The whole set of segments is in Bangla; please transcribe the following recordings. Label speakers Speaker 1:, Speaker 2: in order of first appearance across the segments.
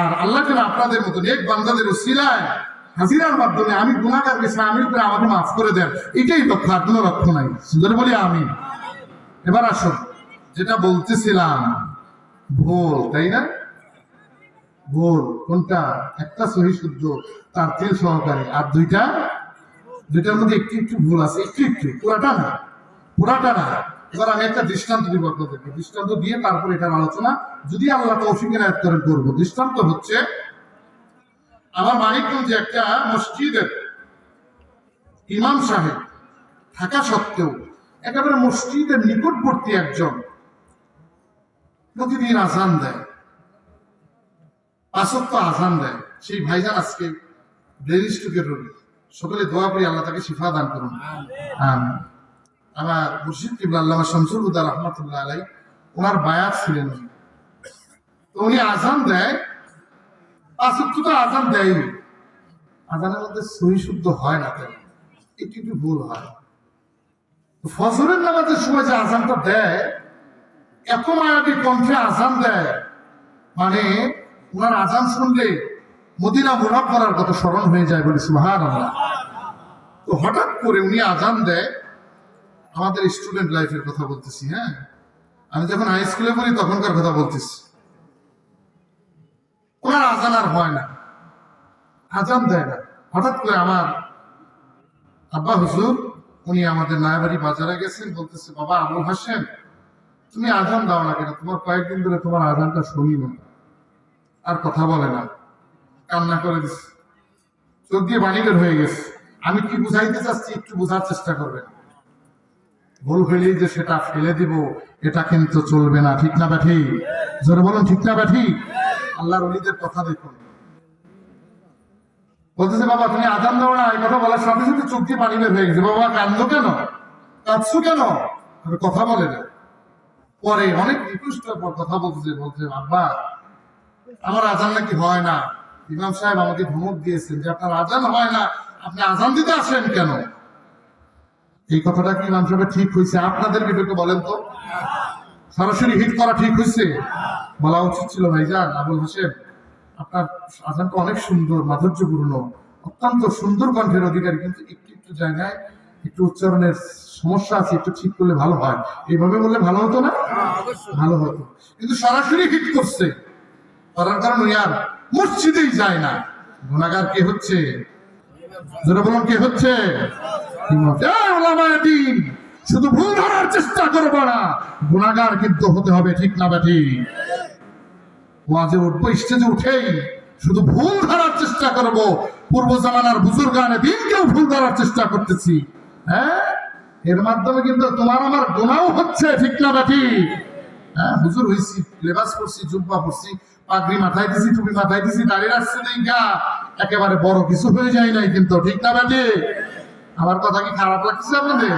Speaker 1: আর আল্লাহ আপনাদের মতন এক বান্দাদের উসিলায় হাজিরার মাধ্যমে আমি গুণাগার গেছি আমি করে আমাকে মাফ করে দেন। এটাই লক্ষ্য আর কোনো লক্ষ্য নাই। সুন্দর বলি আমি এবার আসুন, যেটা বলতেছিলাম, ভুল, তাই না? ভুল, কোনটা? একটা সহি শুদ্ধ তার তেল সহকারে। আর দুইটা? দুইটার মধ্যে একটু একটু ভুল আছে, একটু একটু, পুরাটা না পুরাটা না। এবার আমি একটা দৃষ্টান্ত দিব আপনাদেরকে দৃষ্টান্ত দিয়ে তারপর এটার আলোচনা। যদি আল্লাহ তৌফিকের আয়াত করেন করব। দৃষ্টান্ত হচ্ছে আমার মানিকগঞ্জে একটা মসজিদের ইমাম সাহেব থাকা সত্ত্বেও একেবারে মসজিদের নিকটবর্তী একজন প্রতিদিন আজান দেয়। পাঁচত্ব আজান দেয়। সেই ভাইজান আজকে ব্রেন স্ট্রোকের রোগী। সকলে দোয়া করি আল্লাহ তাকে শিফা দান করুন। আমিন। আমার মুর্শিদ কিবলা আল্লামা শামসুল হুদা রহমতুল্লাহ আলাই ওনার বায়াত ছিলেন। তো উনি আজান দেয় পাঁচত্ব তো আজান দেয়নি আজানের মধ্যে সহি শুদ্ধ হয় না তেমন একটু একটু ভুল হয়। ফজরের নামাজের সময় যে আজানটা দেয় এত মায়াবী কণ্ঠে আজান দেয় মানে ওনার আজান শুনলে মদিনা মোরাব করার কথা স্মরণ হয়ে যায় বলে সুহান আল্লাহ তো হঠাৎ করে উনি আজান দেয় আমাদের স্টুডেন্ট লাইফের কথা বলতেছি হ্যাঁ? আমি যখন হাই স্কুলে পড়ি, তখনকার কথা বলতেছি। ওনার আজান আর হয় না। আজান দেয় না। হঠাৎ করে আমার আব্বা হুজুর, উনি আমাদের নায়াবাড়ি বাজারে গেছেন, বলতেছে, বাবা আবুল হাসেন তুমি আজান দাও না কেন? তোমার কয়েকদিন ধরে তোমার আজানটা শুনি না। আর কথা বলে না। কান্না করে দিচ্ছে চোখ দিয়ে পানি বের হয়ে গেছে। আমি কি বুঝাইতে চাচ্ছি, একটু বোঝার চেষ্টা করবেন। ভুল হইলেই যে সেটা ফেলে দিব, এটা কিন্তু চলবে না। ঠিক না ব্যাঠি? জোরে বলুন, ঠিক না ব্যাঠি? আল্লাহর অলিদের কথা দেখুন। বলতেছে, বাবা, তুমি আজান দাও না, এই কথা বলার সাথে সাথে দিয়ে পানি বের হয়ে গেছে। বাবা, কান্দো কেন? কাঁদছো কেন? কথা বলে না পরে অনেক রিকোয়েস্টের পর কথা বলতেছে বলছে আব্বা আমার আজান নাকি হয় না। ইমাম সাহেব আমাকে ধমক দিয়েছেন যে, আপনার আজান হয় না। আপনি আজান দিতে আসেন কেন? এই কথাটা কি ইমাম সাহেব ঠিক হয়েছে? আপনাদের বিবেকে বলেন তো। সরাসরি হিট করা ঠিক হয়েছে? বলা উচিত ছিল ভাইজান আবুল হোসেন আপনার আজানটা অনেক সুন্দর মাধুর্যপূর্ণ অত্যন্ত সুন্দর কণ্ঠের অধিকারী কিন্তু একটু একটু জায়গায় একটু উচ্চারণের সমস্যা আছে একটু ঠিক করলে ভালো হয়। এইভাবে বললে ভালো হতো না? ভালো হতো। কিন্তু সরাসরি হিট করছে। করার কারণ উনি আর মসজিদেই যায় না। গুণাগার কে হচ্ছে? যেটা বলুন কে হচ্ছে? শুধু ভুল ধরার চেষ্টা করব না, গুণাগার কিন্তু হতে হবে, ঠিক না ব্যাঠি ওয়াজে উঠবো, স্টেজে উঠেই শুধু ভুল ধরার চেষ্টা করব। পূর্ব জামানার বুজুর্গানে দিনকেও ভুল ধরার চেষ্টা করতেছি। হ্যাঁ? এর মাধ্যমে কিন্তু তোমার আমার গোনাও হচ্ছে, ঠিক না ব্যাঠি হ্যাঁ হুজুর হইছি, লেবাস পরছি, জুব্বা পরছি, পাগড়ি মাথায় দিছি, টুপি মাথায় দিছি দাঁড়িয়ে রাখছি, দেখা। একেবারে বড় কিছু হয়ে যায় নাই কিন্তু, ঠিক না ব্যাঠি আমার কথা কি খারাপ লাগছে আপনাদের?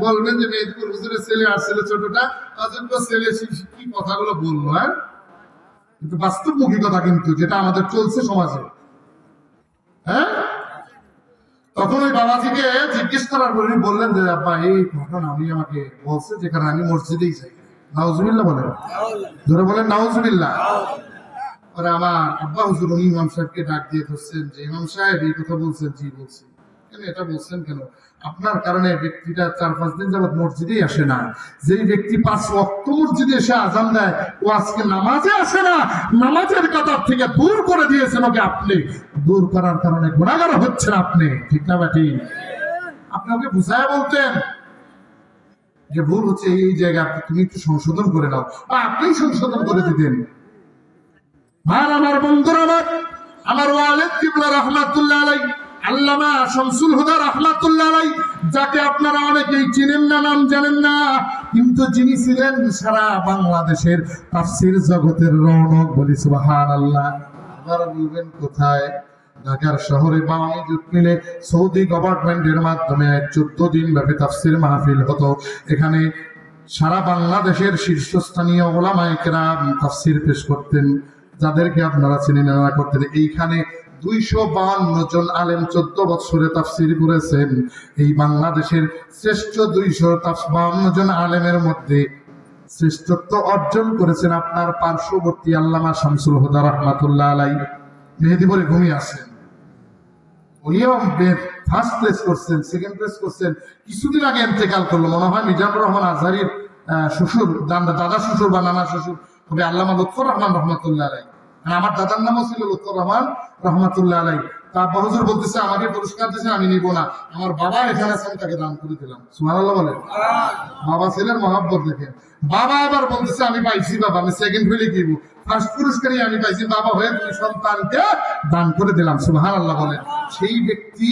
Speaker 1: বলবেন যে মেহেদপুর হুজুরের ছেলে আসছিল ছোটটা অযোগ্য ছেলে কি কথাগুলো বলল হ্যাঁ? কিন্তু বাস্তবমুখী কথা কিন্তু, যেটা আমাদের চলছে সমাজে। হ্যাঁ? তখন ওই বাবাজিকে জিজ্ঞেস করার পর বললেন যে, আব্বা, এই ঘটনা উনি আমাকে বলছে যেখানে আমি মসজিদেই যাই। নাউজুবিল্লাহ বলেন। ধরে বলেন নাউজুবিল্লাহ পরে আমার আব্বা হুজুর, উনি ইমাম সাহেবকে ডাক দিয়ে ধরছেন যে, ইমাম সাহেব, এই কথা বলছেন, জি বলছি। কেন, এটা বলছেন কেন? আপনার কারণে ব্যক্তিটা চার পাঁচ দিন যাবত মসজিদেই আসে না। যেই ব্যক্তি পাঁচ ওয়াক্ত মসজিদে এসে আজান দেয়, ও আজকে নামাজে আসে না, নামাজের কাতার থেকে দূর করে দিয়েছেন ওকে আপনি। দূর করার কারণে গুণাগার হচ্ছেন আপনি, ঠিক না বাটি আপনি ওকে বুঝায় বলতেন যে ভুল হচ্ছে এই জায়গা, তুমি একটু সংশোধন করে নাও। বা আপনি সংশোধন করে দিতেন। আর আমার বন্ধুরা আমার আমার ওয়ালেদ কিবলা রহমাতুল্লাহ আলাই আল্লামা শামসুল হুদা রহমাতুল্লাহ আলাই যাকে আপনারা অনেকেই চিনেন না, নাম জানেন না, কিন্তু যিনি ছিলেন সারা বাংলাদেশের তাফসির জগতের রৌনক বলি সুবাহান আল্লাহ আপনারা বলবেন কোথায়? ঢাকার শহরে বাঙালি জুট মিলে সৌদি গভর্নমেন্টের মাধ্যমে চোদ্দ দিন ব্যাপী তাফসির মাহফিল হতো। এখানে সারা বাংলাদেশের শীর্ষস্থানীয় ওলামায়ে কেরাম তাফসির পেশ করতেন। যাদেরকে আপনারা চিনি না করতেন। এইখানে দুইশো জন আলেম চোদ্দ বছরে তাফসির করেছেন। এই বাংলাদেশের শ্রেষ্ঠ দুইশো বাহান্ন জন আলেমের মধ্যে শ্রেষ্ঠত্ব অর্জন করেছেন আপনার পার্শ্ববর্তী আল্লামা শামসুল হুদা রহমাতুল্লাহ আলাই মেহেদিপুরে ঘুমিয়ে আসেন উনিও ফার্স্ট করছেন, সেকেন্ড করছেন। কিছুদিন আগে মনে হয় রহমান শ্বশুর, দাদা শ্বশুর বা নানা শ্বশুর। হবে আল্লামা রহমাতুল্লাহ আলাই আমার দাদার নামও ছিল লুৎফর রহমান রহমাতুল্লাহ আলাই তা আব্বা হুজুর বলতেছে, আমাকে পুরস্কার দিয়েছে আমি নিব না। আমার বাবা এখানে আছে, আমি তাকে দান করে দিলাম। সুবহানাল্লাহ বলেন বাবা ছেলের মহাব্বত দেখেন। বাবা আবার বলতেছে, আমি পাইছি বাবা, আমি সেকেন্ড হইলে কি ফার্স্ট পুরস্কারই আমি পাইছি, বাবা হয়ে তুমি সন্তানকে দান করে দিলাম। সুবহান আল্লাহ বলেন সেই ব্যক্তি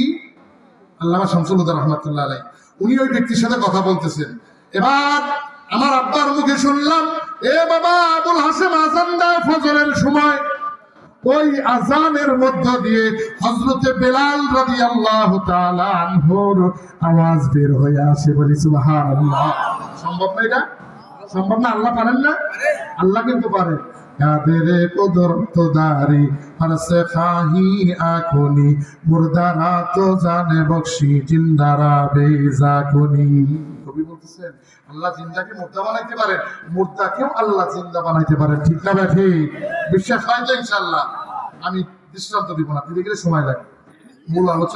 Speaker 1: আল্লামা শামসুল্লাহ রহমতুল্লাহ আলাই উনি ওই ব্যক্তির সাথে কথা বলতেছেন। এবার আমার আব্বার মুখে শুনলাম, এ বাবা, আবুল হাসেম আজান সময় ওই আজানের মধ্য দিয়ে হজরতে বেলাল রাদি আল্লাহ আনহর আওয়াজ বের হয়ে আসে বলি, সুবহানাল্লাহ। সম্ভব না এটা? সম্ভব না? আল্লাহ পারেন না? আল্লাহ কিন্তু পারেন কাদের কুদরত দারি হর সে খাহি আখনি তো জানে বখশি জিন্দারা বেজা কুনি কবি বলতেছেন, আল্লাহ জিন্দাকে মুর্দা বানাইতে পারেন, মুর্দাকেও আল্লাহ জিন্দা বানাইতে পারেন। ঠিক না ভাই? ঠিক। বিশ্বাস হয় তো ইনশাল্লাহ আমি দৃষ্টান্ত দিব না ধীরে ধীরে সময় লাগে মূল আলোচনা